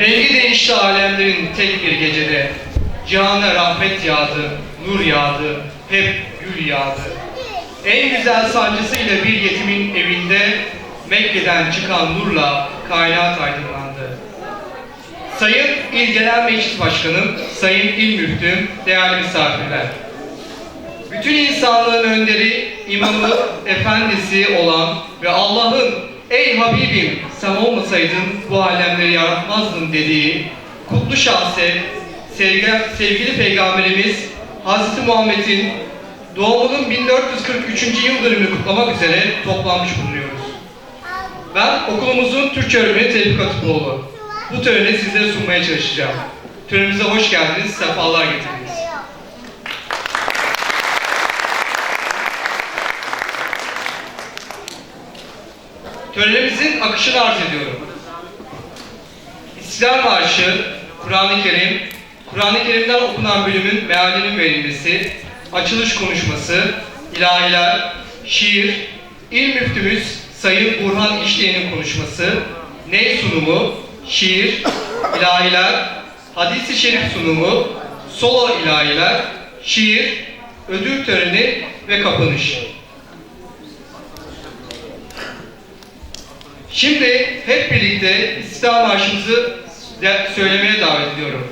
Rengi değişti alemlerin tek bir gecede. Cihana rahmet yağdı, nur yağdı, hep gül yağdı. En güzel sancısıyla bir yetimin evinde Mekke'den çıkan nurla kainat aydınlandı. Sayın İl Genel Meclis Başkanım, Sayın İl Müftüm, değerli misafirler. Bütün insanlığın önderi, imamı, efendisi olan ve Allah'ın ey Habibim sen olmasaydın bu alemleri yaratmazdın dediği kutlu şahse sevgi, sevgili Peygamberimiz Hazreti Muhammed'in doğumunun 1443. yıl dönümünü kutlamak üzere toplanmış bulunuyoruz. Ben okulumuzun Türkçe öğretmeni Tevfik Atıpoğlu. Bu töreni sizlere sunmaya çalışacağım. Törenimize hoş geldiniz, sefalar getirdiniz. Törenimizin akışını arz ediyorum. İslam Marşı, Kur'an-ı Kerim, Kur'an-ı Kerim'den okunan bölümün mealinin verilmesi, açılış konuşması, ilahiler, şiir, İl Müftümüz Sayın Burhan İşleyen'in konuşması, ney sunumu, şiir, ilahiler, hadisi şerif sunumu, solo ilahiler, şiir, ödül töreni ve kapanış. Şimdi hep birlikte İstiklal Marşımızı söylemeye davet ediyorum.